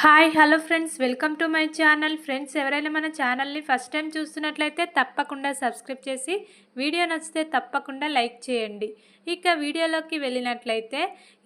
Hi hello friends. Welcome to my channel. Friends ఎవరైనా మన ఛానల్ని ఫస్ట్ టైం చూస్తున్నట్లయితే తప్పకుండా సబ్స్క్రైబ్ చేసి వీడియో నచ్చితే తప్పకుండా లైక్ చేయండి. ఇక వీడియోలోకి వెళ్ళినట్లయితే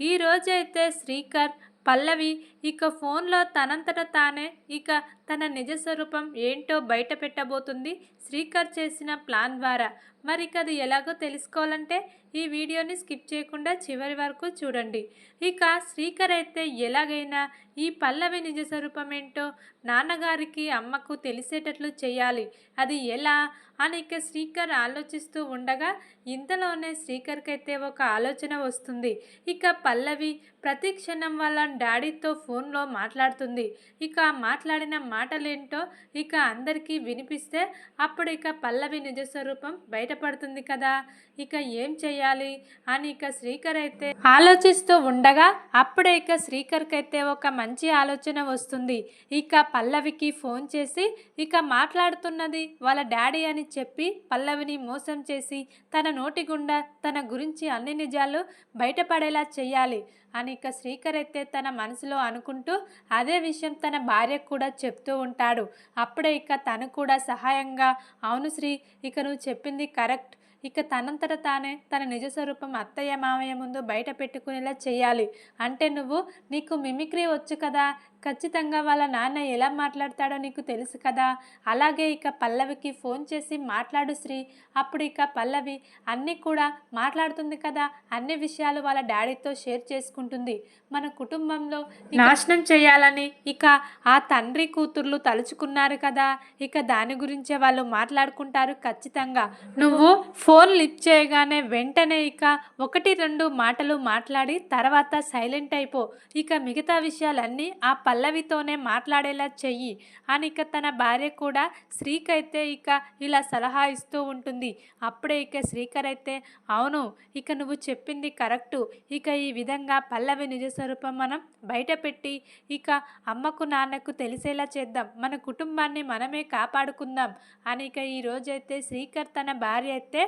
ఈ రోజు అయితే శ్రీకర్ పల్లవి ఇక ఫోన్లో తనంతట తానే ఇక తన నిజ స్వరూపం ఏంటో బయట పెట్టబోతుంది శ్రీకర్ చేసిన ప్లాన్ ద్వారా. మరి ఇక అది ఎలాగో తెలుసుకోవాలంటే ఈ వీడియోని స్కిప్ చేయకుండా చివరి వరకు చూడండి. ఇక శ్రీకర్ అయితే ఎలాగైనా ఈ పల్లవి నిజ స్వరూపం ఏంటో నాన్నగారికి అమ్మకు తెలిసేటట్లు చేయాలి. అది ఎలా అని ఇక శ్రీకర్ ఆలోచిస్తూ ఉండగా ఇంతలోనే శ్రీకర్కి అయితే ఒక ఆలోచన వస్తుంది. ఇక పల్లవి ప్రతి క్షణం వాళ్ళ డాడీతో ఫోన్లో మాట్లాడుతుంది. ఇక మాట్లాడిన మాటలేంటో ఇక అందరికీ వినిపిస్తే అప్పుడు ఇక పల్లవి నిజ స్వరూపం బయటపడుతుంది కదా? ఇక ఏం చేయాలి అని ఇక శ్రీకర్ అయితే ఆలోచిస్తూ ఉండగా అప్పుడే ఇక శ్రీకర్కి అయితే ఒక మంచి ఆలోచన వస్తుంది. ఇక పల్లవికి ఫోన్ చేసి ఇక మాట్లాడుతున్నది వాళ్ళ డాడీ అని చెప్పి పల్లవిని మోసం చేసి తన నోటి గుండా తన గురించి అన్ని నిజాలు బయటపడేలా చేయాలి అని ఇక శ్రీకర్ అయితే తన మనసులో అనుకుంటూ అదే విషయం తన భార్యకు కూడా చెప్తూ ఉంటాడు. అప్పుడే ఇక తను కూడా సహాయంగా అవును శ్రీ ఇక నువ్వు చెప్పింది కరెక్ట్ ఇక తనంతట తానే తన నిజ స్వరూపం అత్తయ్య మామయ్య ముందు బయట పెట్టుకునేలా చేయాలి. అంటే నువ్వు నీకు మిమిక్రీ వచ్చు కదా. ఖచ్చితంగా వాళ్ళ నాన్న ఎలా మాట్లాడతాడో నీకు తెలుసు కదా. అలాగే ఇక పల్లవికి ఫోన్ చేసి మాట్లాడు శ్రీ. అప్పుడు ఇక పల్లవి అన్నీ కూడా మాట్లాడుతుంది కదా. అన్ని విషయాలు వాళ్ళ డాడీతో షేర్ చేసుకుంటుంది. మన కుటుంబంలో నాశనం చేయాలని ఇక ఆ తండ్రి కూతుర్లు తలుచుకున్నారు కదా. ఇక దాని గురించే వాళ్ళు మాట్లాడుకుంటారు ఖచ్చితంగా. నువ్వు ఫోన్ లిఫ్ట్ చేయగానే వెంటనే ఇక ఒకటి రెండు మాటలు మాట్లాడి తర్వాత సైలెంట్ అయిపో. ఇక మిగతా విషయాలన్నీ ఆ పల్లవితోనే మాట్లాడేలా చెయ్యి. అని ఇక తన భార్య కూడా శ్రీకైతే ఇక ఇలా సలహా ఇస్తూ ఉంటుంది. అప్పుడే ఇక శ్రీకర్ అయితే అవును ఇక నువ్వు చెప్పింది కరెక్టు. ఇక ఈ విధంగా పల్లవి నిజ స్వరూపం మనం బయటపెట్టి ఇక అమ్మకు నాన్నకు తెలిసేలా చేద్దాం. మన కుటుంబాన్ని మనమే కాపాడుకుందాం. అని ఇక ఈ రోజైతే శ్రీకర్ తన భార్య అయితే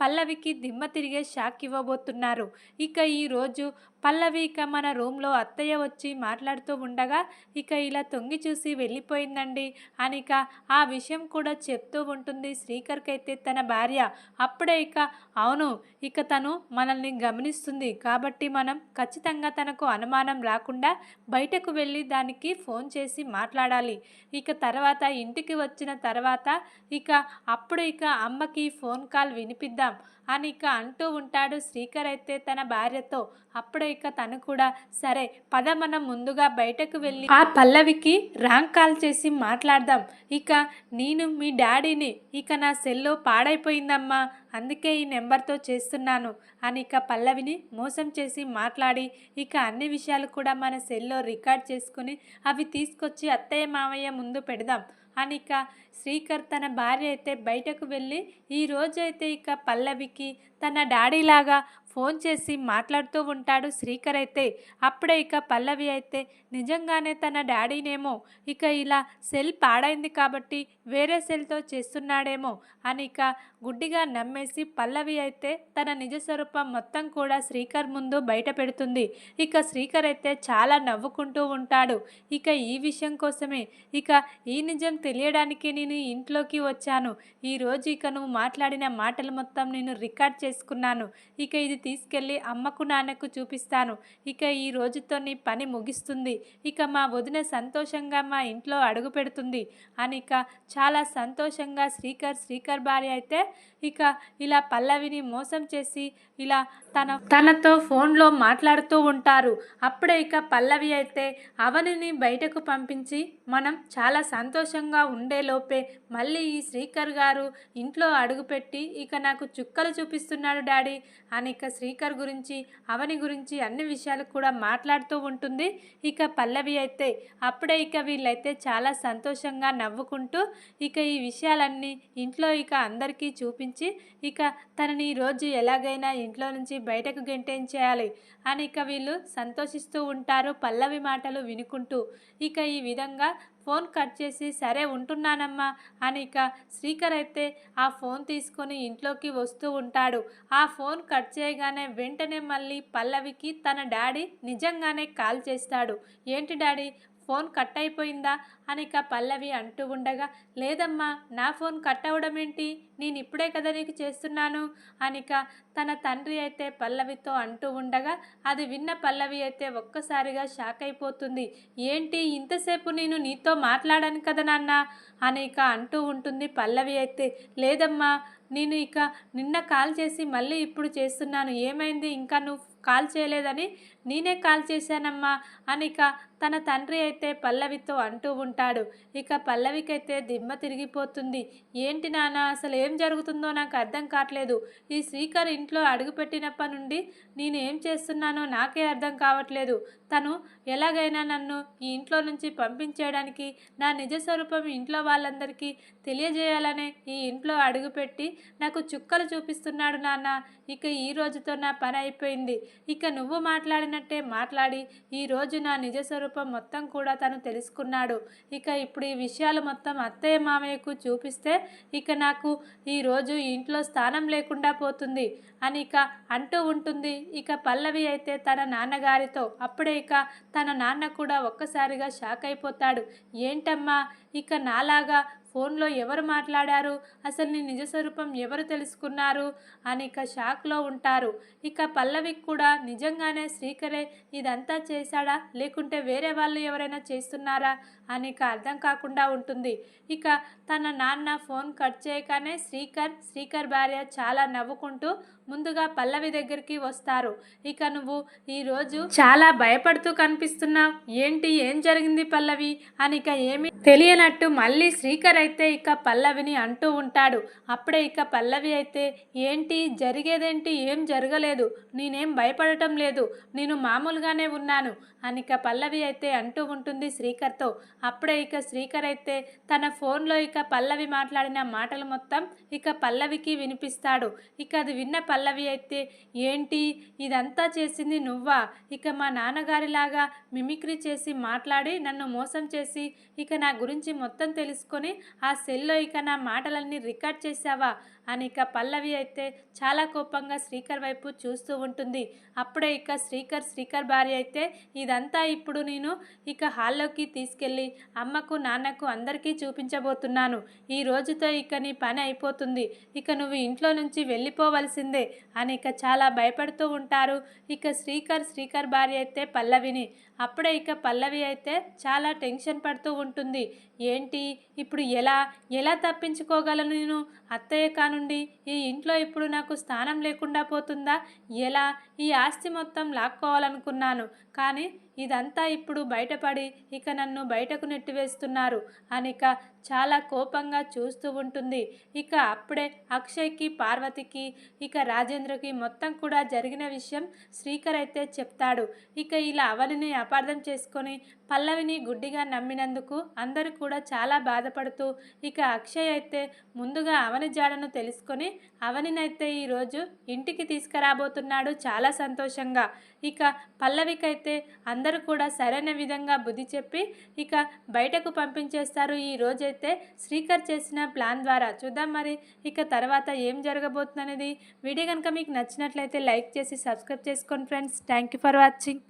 పల్లవికి దిమ్మ తిరిగే షాక్ ఇవ్వబోతున్నారు. ఇక ఈరోజు పల్లవి ఇక మన రూమ్లో అత్తయ్య వచ్చి మాట్లాడుతూ ఉండగా ఇక ఇలా తొంగి చూసి వెళ్ళిపోయిందండి అని ఇక ఆ విషయం కూడా చెప్తూ ఉంటుంది శ్రీకర్కి అయితే తన భార్య. అప్పుడే ఇక అవును ఇక తను మనల్ని గమనిస్తుంది కాబట్టి మనం ఖచ్చితంగా తనకు అనుమానం రాకుండా బయటకు వెళ్ళి దానికి ఫోన్ చేసి మాట్లాడాలి. ఇక తర్వాత ఇంటికి వచ్చిన తర్వాత ఇక అప్పుడు ఇక అమ్మకి ఫోన్ కాల్ వినిపిద్దాం అని ఇక అంటూ ఉంటాడు శ్రీకర్ అయితే తన భార్యతో. అప్పుడు ఇక తను కూడా సరే పద మనం ముందుగా బయటకు వెళ్ళి ఆ పల్లవికి ర్యాంక్ కాల్ చేసి మాట్లాడదాం. ఇక నేను మీ డాడీని ఇక నా సెల్లో పాడైపోయిందమ్మా అందుకే ఈ నెంబర్తో చేస్తున్నాను అని ఇక పల్లవిని మోసం చేసి మాట్లాడి ఇక అన్ని విషయాలు కూడా మన సెల్లో రికార్డ్ చేసుకుని అవి తీసుకొచ్చి అత్తయ్య మామయ్య ముందు పెడదాం. అని ఇక శ్రీకర్ తన భార్య అయితే బయటకు వెళ్ళి ఈ రోజైతే ఇక పల్లవికి తన డాడీలాగా ఫోన్ చేసి మాట్లాడుతూ ఉంటాడు శ్రీకర్ అయితే. అప్పుడే ఇక పల్లవి అయితే నిజంగానే తన డాడీనేమో ఇక ఇలా సెల్ పాడైంది కాబట్టి వేరే సెల్తో చేస్తున్నాడేమో అని ఇక గుడ్డిగా నమ్మేసి పల్లవి అయితే తన నిజ స్వరూపం మొత్తం కూడా శ్రీకర్ ముందు బయట పెడుతుంది. ఇక శ్రీకర్ అయితే చాలా నవ్వుకుంటూ ఉంటాడు. ఇక ఈ విషయం కోసమే ఇక ఈ నిజం తెలియడానికి నేను ఇంట్లోకి వచ్చాను. ఈరోజు ఇక నువ్వు మాట్లాడిన మాటలు మొత్తం నేను రికార్డ్ చేసుకున్నాను. ఇక ఇది తీసుకెళ్ళి అమ్మకు నాన్నకు చూపిస్తాను. ఇక ఈ రోజుతో నీ పని ముగిస్తుంది. ఇక మా వదిన సంతోషంగా మా ఇంట్లో అడుగు పెడుతుంది. అని ఇక చాలా సంతోషంగా శ్రీకర్ శ్రీకర్ భార్య అయితే ఇక ఇలా పల్లవిని మోసం చేసి ఇలా తన తనతో ఫోన్లో మాట్లాడుతూ ఉంటారు. అప్పుడే ఇక పల్లవి అయితే అవనిని బయటకు పంపించి మనం చాలా సంతోషంగా ఉండేలోపే మళ్ళీ ఈ శ్రీకర్ గారు ఇంట్లో అడుగుపెట్టి ఇక నాకు చుక్కలు చూపిస్తున్నాడు డాడీ. అని ఇక శ్రీకర్ గురించి అవని గురించి అన్ని విషయాలు కూడా మాట్లాడుతూ ఉంటుంది. ఇక పల్లవి అయితే అప్పుడే ఇక వీళ్ళైతే చాలా సంతోషంగా నవ్వుకుంటూ ఇక ఈ విషయాలన్నీ ఇంట్లో ఇక అందరికీ చూపించి ఇక తనని ఈరోజు ఎలాగైనా ఇంట్లో నుంచి బయటకు గెంటేయించేయాలి అని ఇక వీళ్ళు సంతోషిస్తూ ఉంటారు పల్లవి మాటలు వినుకుంటూ. ఇక ఈ విధంగా ఫోన్ కట్ చేసి సరే ఉంటున్నానమ్మా అని ఇక శ్రీకర్ అయితే ఆ ఫోన్ తీసుకొని ఇంట్లోకి వస్తూ ఉంటాడు. ఆ ఫోన్ కట్ చేయగానే వెంటనే మళ్ళీ పల్లవికి తన డాడీ నిజంగానే కాల్ చేస్తాడు. ఏంటి డాడీ ఫోన్ కట్ అయిపోయిందా అనిక పల్లవి అంటూ ఉండగా లేదమ్మా నా ఫోన్ కట్ అవ్వడం ఏంటి నేను ఇప్పుడే కదా నీకు చేస్తున్నాను? అనిక తన తండ్రి అయితే పల్లవితో అంటూ ఉండగా అది విన్న పల్లవి అయితే ఒక్కసారిగా షాక్ అయిపోతుంది. ఏంటి ఇంతసేపు నేను నీతో మాట్లాడాను కదా నాన్న? అని ఇక అంటూ ఉంటుంది పల్లవి అయితే. లేదమ్మా నేను ఇక నిన్న కాల్ చేసి మళ్ళీ ఇప్పుడు చేస్తున్నాను. ఏమైంది? ఇంకా నువ్వు కాల్ చేయలేదని నేనే కాల్ చేశానమ్మా అనిక తన తండ్రి అయితే పల్లవితో అంటూ ఉంటాడు. ఇక పల్లవికైతే దిమ్మ తిరిగిపోతుంది. ఏంటి నాన్న అసలు ఏం జరుగుతుందో నాకు అర్థం కావట్లేదు. ఈ శ్రీకర్ ఇంట్లో అడుగుపెట్టినప్పటి నుండి నేను ఏం చేస్తున్నానో నాకే అర్థం కావట్లేదు. తను ఎలాగైనా నన్ను ఈ ఇంట్లో నుంచి పంపించేయడానికి నా నిజ స్వరూపం ఇంట్లో వాళ్ళందరికీ తెలియజేయాలనే ఈ ఇంట్లో అడుగుపెట్టి నాకు చుక్కలు చూపిస్తున్నాడు నాన్న. ఇక ఈ రోజుతో నా పని అయిపోయింది. ఇక నువ్వు మాట్లాడి మాట్లాడినట్టే మాట్లాడి ఈరోజు నా నిజ స్వరూపం మొత్తం కూడా తను తెలుసుకున్నాడు. ఇక ఇప్పుడు ఈ విషయాలు మొత్తం అత్తయ్య మామయ్యకు చూపిస్తే ఇక నాకు ఈరోజు ఇంట్లో స్థానం లేకుండా పోతుంది అని ఇక అంటూ ఉంటుంది. ఇక పల్లవి అయితే తన నాన్నగారితో అప్పుడే ఇక తన నాన్న కూడా ఒక్కసారిగా షాక్ అయిపోతాడు. ఏంటమ్మా? ఇక నాలాగా ఫోన్లో ఎవరు మాట్లాడారు? అసలు నీ నిజ స్వరూపం ఎవరు తెలుసుకున్నారు? అని ఇక షాక్లో ఉంటారు. ఇక పల్లవికి కూడా నిజంగానే శ్రీకరే ఇదంతా చేశాడా? లేకుంటే వేరే వాళ్ళు ఎవరైనా చేస్తున్నారా? అని ఇక అర్థం కాకుండా ఉంటుంది. ఇక తన నాన్న ఫోన్ కట్ చేయగానే శ్రీకర్ శ్రీకర్ భార్య చాలా నవ్వుకుంటూ ముందుగా పల్లవి దగ్గరికి వస్తారు. ఇక నువ్వు ఈరోజు చాలా భయపడుతూ కనిపిస్తున్నావు. ఏంటి? ఏం జరిగింది పల్లవి? అని ఇక ఏమి తెలియనట్టు మళ్ళీ శ్రీకర్ అయితే ఇక పల్లవిని అంటూ ఉంటాడు అప్పుడే ఇక పల్లవి అయితే ఏంటి? జరిగేదేంటి? ఏం జరగలేదు? నేనేం భయపడటం లేదు. నేను మామూలుగానే ఉన్నాను. అని ఇక పల్లవి అయితే అంటూ ఉంటుంది శ్రీకర్తో. అప్పుడే ఇక శ్రీకర్ అయితే తన ఫోన్లో ఇక పల్లవి మాట్లాడిన మాటలు మొత్తం ఇక పల్లవికి వినిపిస్తాడు. ఇక అది విన్న పల్లవి అయితే ఏంటి? ఇదంతా చేసింది నువ్వా? ఇక మా నాన్నగారిలాగా మిమిక్రీ చేసి మాట్లాడి నన్ను మోసం చేసి ఇక నా గురించి మొత్తం తెలుసుకొని ఆ సెల్లో ఇక నా మాటలన్నీ రికార్డ్ చేశావా? అని ఇక పల్లవి అయితే చాలా కోపంగా శ్రీకర్ వైపు చూస్తూ ఉంటుంది. అప్పుడే ఇక శ్రీకర్ శ్రీకర్ భార్య అయితే ఇదంతా ఇప్పుడు నేను ఇక హాల్లోకి తీసుకెళ్ళి అమ్మకు నాన్నకు అందరికీ చూపించబోతున్నాను. ఈ రోజుతో ఇక నీ పని అయిపోతుంది. ఇక నువ్వు ఇంట్లో నుంచి వెళ్ళిపోవలసిందే అని ఇక చాలా భయపడుతూ ఉంటారు. ఇక శ్రీకర్ శ్రీకర్ భార్య అయితే పల్లవిని. అప్పుడే ఇక పల్లవి అయితే చాలా టెన్షన్ పడుతూ ఉంటుంది. ఏంటి? ఇప్పుడు ఎలా? ఎలా తప్పించుకోగలను నేను? అత్తయ్య కానుండి ఈ ఇంట్లో ఇప్పుడు నాకు స్థానం లేకుండా పోతుందా? ఎలా? ఈ ఆస్తి మొత్తం లాక్కోవాలనుకున్నాను. కానీ ఇదంతా ఇప్పుడు బయటపడి ఇక నన్ను బయటకు నెట్టివేస్తున్నారు. అనిక చాలా కోపంగా చూస్తూ ఉంటుంది. ఇక అప్పుడే అక్షయ్కి పార్వతికి ఇక రాజేంద్రకి మొత్తం కూడా జరిగిన విషయం శ్రీకర్ అయితే చెప్తాడు. ఇక ఇలా అవనిని అపార్థం చేసుకొని పల్లవిని గుడ్డిగా నమ్మినందుకు అందరూ కూడా చాలా బాధపడుతూ ఇక అక్షయ్ అయితే ముందుగా అవని జాడను తెలుసుకొని అవనినైతే ఈరోజు ఇంటికి తీసుకురాబోతున్నాడు చాలా సంతోషంగా. ఇక పల్లవికైతే అందరూ కూడా సరైన విధంగా బుద్ధి చెప్పి ఇక బయటకు పంపించేస్తారు. ఈ రోజైతే శ్రీకర్ చేసిన ప్లాన్ ద్వారా చూద్దాం మరి ఇక తర్వాత ఏం జరగబోతుంది అనేది వీడియో కనుక మీకు నచ్చినట్లయితే లైక్ చేసి సబ్స్క్రైబ్ చేసుకోండి friends. Thank you for watching.